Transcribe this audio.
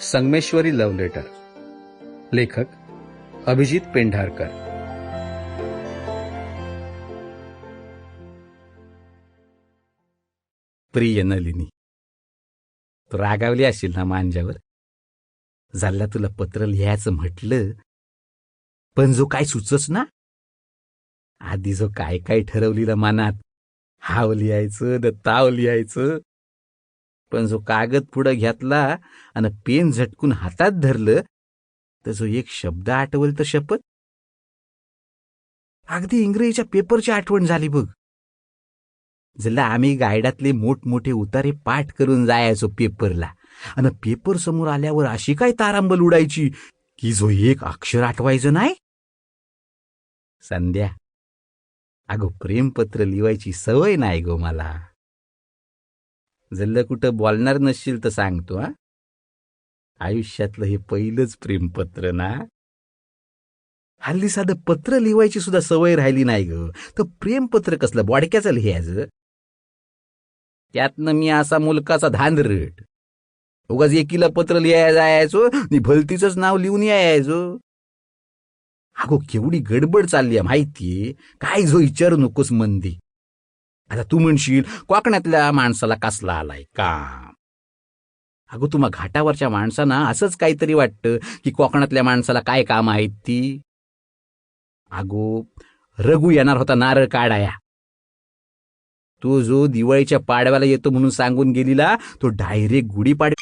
Sangameshwari love letter. लेखक अभिजित पेंढारकर. प्रिय नलिनी तू रागावली असेल ना मांजावर झाला तुला पत्र लिहायचं म्हटलं पण जो काय सुचच ना? आधी जो काय काय ठरवलेलं मनात हाव लिहायचं न ताव लिहायचं पण जो कागद पुढं घेतला आणि पेन झटकून हातात धरलं तर जो एक शब्द आठवल तर शपथ. अगदी इंग्रजीच्या पेपरची आठवण झाली बघ. जला आम्ही गायडातले मोठमोठे उतारे पाठ करून जायचो पेपरला. आणि पेपर समोर आल्यावर अशी काय तारांबल उडायची की जो एक अक्षर आठवायचं नाही? संध्या अगो प्रेमपत्र लिवायची सवय नाही गो मला. जल्ल कुठं बोलणार नसशील तर सांगतो हा. आयुष्यातलं हे पहिलंच प्रेमपत्र ना. हल्ली साधं पत्र लिवायची सुद्धा सवय राहिली नाही ग. तर प्रेमपत्र कसलं? बॉडक्याचं लिहायचं त्यातनं मी असा मुलकाचा धांदरट. उगाच एकीला पत्र लिहायला जायचो आणि भलतीच नाव लिहून यायचो. अगो केवढी गडबड चालली आहे माहितीये? काय जो विचारू नकोस मंदी. आता तू म्हणशील कोकणातल्या माणसाला कसला आलाय काम? अगो तुम्हा घाटावरच्या माणसांना असंच काहीतरी वाटतं की कोकणातल्या माणसाला काय काम आहेत ती? अगो रघु येणार होता नारळ काढाया तो जो दिवाळीच्या पाडव्याला येतो म्हणून सांगून गेलेला तो डायरेक्ट गुढीपाड